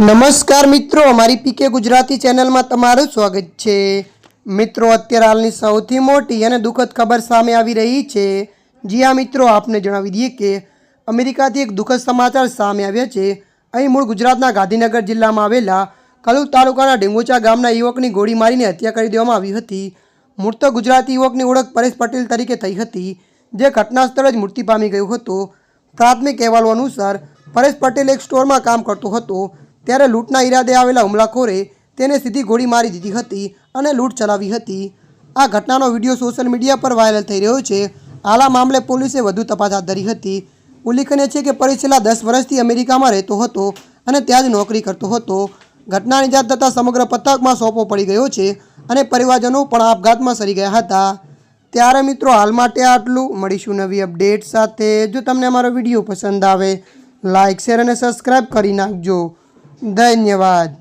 નમસ્કાર મિત્રો, અમારી પીકે ગુજરાતી ચેનલમાં તમારું સ્વાગત છે. મિત્રો, અત્યારે હાલની સૌથી મોટી અને દુઃખદ ખબર સામે આવી રહી છે. જી હા, મિત્રો, આપને જણાવી દઈએ કે અમેરિકાથી એક દુઃખદ સમાચાર સામે આવ્યા છે. અહીં મૂળ ગુજરાતના ગાંધીનગર જિલ્લામાં આવેલા કલુર તાલુકાના ડેંગોચા ગામના યુવકની ગોળી મારીને હત્યા કરી દેવામાં આવી હતી. મૃત ગુજરાતી યુવકની ઓળખ પરેશ પટેલ તરીકે થઈ હતી, જે ઘટના સ્થળે જ મૃત્યુ પામી ગયો હતો. પ્રાથમિક અહેવાલો અનુસાર, પરેશ પટેલ એક સ્ટોરમાં કામ કરતો હતો. ત્યારે લૂંટના ઈરાદે આવેલા હુમલાખોરે તેને સીધી ગોળી મારી દીધી હતી અને લૂંટ ચલાવી હતી. આ ઘટનાનો વીડિયો સોશિયલ મીડિયા પર વાયરલ થઈ રહ્યો છે. આલા મામલે પોલીસે વધુ તપાસ હાથ ધરી હતી. ઉલ્લેખનીય છે કે પરેશ દસ વર્ષથી અમેરિકામાં રહેતો હતો અને ત્યાં જ નોકરી કરતો હતો. ઘટનાની જાત થતાં સમગ્ર પથકમાં સોંપો પડી ગયો છે અને પરિવારજનો પણ આપઘાતમાં સરી ગયા હતા. ત્યારે મિત્રો હાલ માટે આટલું. મળીશું નવી અપડેટ સાથે. જો તમને અમારો વીડિયો પસંદ આવે લાઇક શેર અને સબસ્ક્રાઈબ કરી નાખજો. धन्यवाद